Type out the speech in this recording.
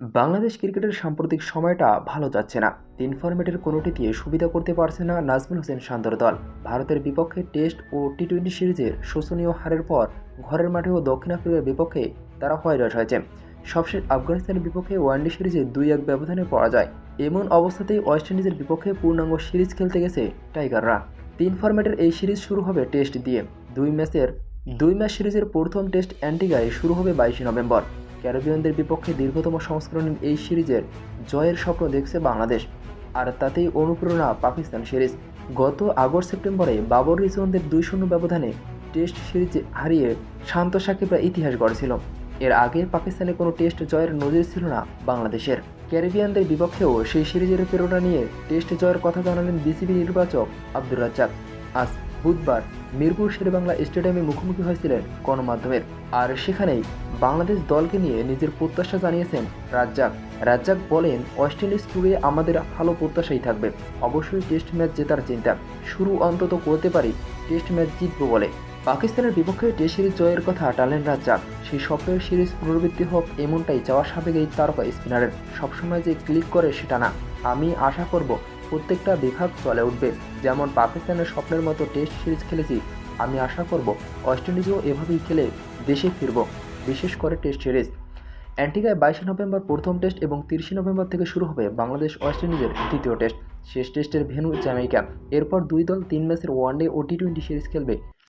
বাংলাদেশ ক্রিকেটের সাম্প্রতিক সময়টা ভালো যাচ্ছে না। তিন ফরম্যাটের কোনোটিতে সুবিধা করতে পারছে না নাজমুল হোসেন শান্তর দল। ভারতের বিপক্ষে টেস্ট ও টি টোয়েন্টি সিরিজের শোচনীয় হারের পর ঘরের মাঠেও দক্ষিণ আফ্রিকার বিপক্ষে তারা হয়রাস হয়েছে। সবশেষ আফগানিস্তানের বিপক্ষে ওয়ানডে সিরিজে দুই এক ব্যবধানে পড়া যায় এমন অবস্থাতেই ওয়েস্ট ইন্ডিজের বিপক্ষে পূর্ণাঙ্গ সিরিজ খেলতে গেছে টাইগাররা। তিন ফরম্যাটের এই সিরিজ শুরু হবে টেস্ট দিয়ে। দুই ম্যাচের দুই ম্যাচ সিরিজের প্রথম টেস্ট অ্যান্টিগায় শুরু হবে বাইশে নভেম্বর। ক্যারিবিয়ানদের বিপক্ষে দীর্ঘতম সংস্করণের এই সিরিজের জয়ের স্বপ্ন দেখছে বাংলাদেশ, আর তাতেই অনুপ্রেরণা পাকিস্তান সিরিজ। গত আগস্ট সেপ্টেম্বরে বাবর রিজওয়ানদের দুই শূন্য ব্যবধানে টেস্ট সিরিজ হারিয়ে শান্ত সাকিবরা ইতিহাস গড়েছিল। এর আগে পাকিস্তানে কোনো টেস্ট জয়ের নজির ছিল না বাংলাদেশের। ক্যারিবিয়ানদের বিপক্ষেও সেই সিরিজের প্রেরণা নিয়ে টেস্ট জয়ের কথা জানালেন বিসিবি নির্বাচক আব্দুর রাজ্জাক। আজ বুধবার মিরপুর শেরেবাংলা স্টেডিয়ামে মুখোমুখি হয়েছিলেন গণমাধ্যমের। আর সেখানেই বাংলাদেশ দলকে নিয়ে নিজের প্রত্যাশা জানিয়েছেন রাজ্জাক। রাজ্জাক বলেন, ওয়েস্ট ইন্ডিজ ট্যুরে আমাদের ভালো প্রত্যাশাই থাকবে। অবশ্যই টেস্ট ম্যাচ জেতার চিন্তা। শুরু অন্তত করতে পারি, টেস্ট ম্যাচ জিতবো বলে। পাকিস্তানের বিপক্ষে টেস্ট সিরিজ জয়ের কথা টালেন রাজ্জাক, সেই স্বপ্নের সিরিজ পুনরাবৃত্তি হোক, এমনটাই চাওয়া সাবেক এই তারকা স্পিনারের। সবসময় যে ক্লিক করে সেটা না। আমি আশা করব প্রত্যেকটা বিভাগ চলে উঠবে। যেমন পাকিস্তানের স্বপ্নের মতো টেস্ট সিরিজ খেলেছি, আমি আশা করব ওয়েস্ট ইন্ডিজও এভাবেই খেলে দেশে ফিরব, বিশেষ করে টেস্ট সিরিজ। অ্যান্টিগায় বাইশে নভেম্বর প্রথম টেস্ট এবং তিরিশে নভেম্বর থেকে শুরু হবে বাংলাদেশ ওয়েস্ট ইন্ডিজের দ্বিতীয় টেস্ট। শেষ টেস্টের ভেনু জ্যামাইকা। এরপর দুই দল তিন ম্যাচের ওয়ানডে ও টি টোয়েন্টি সিরিজ খেলবে।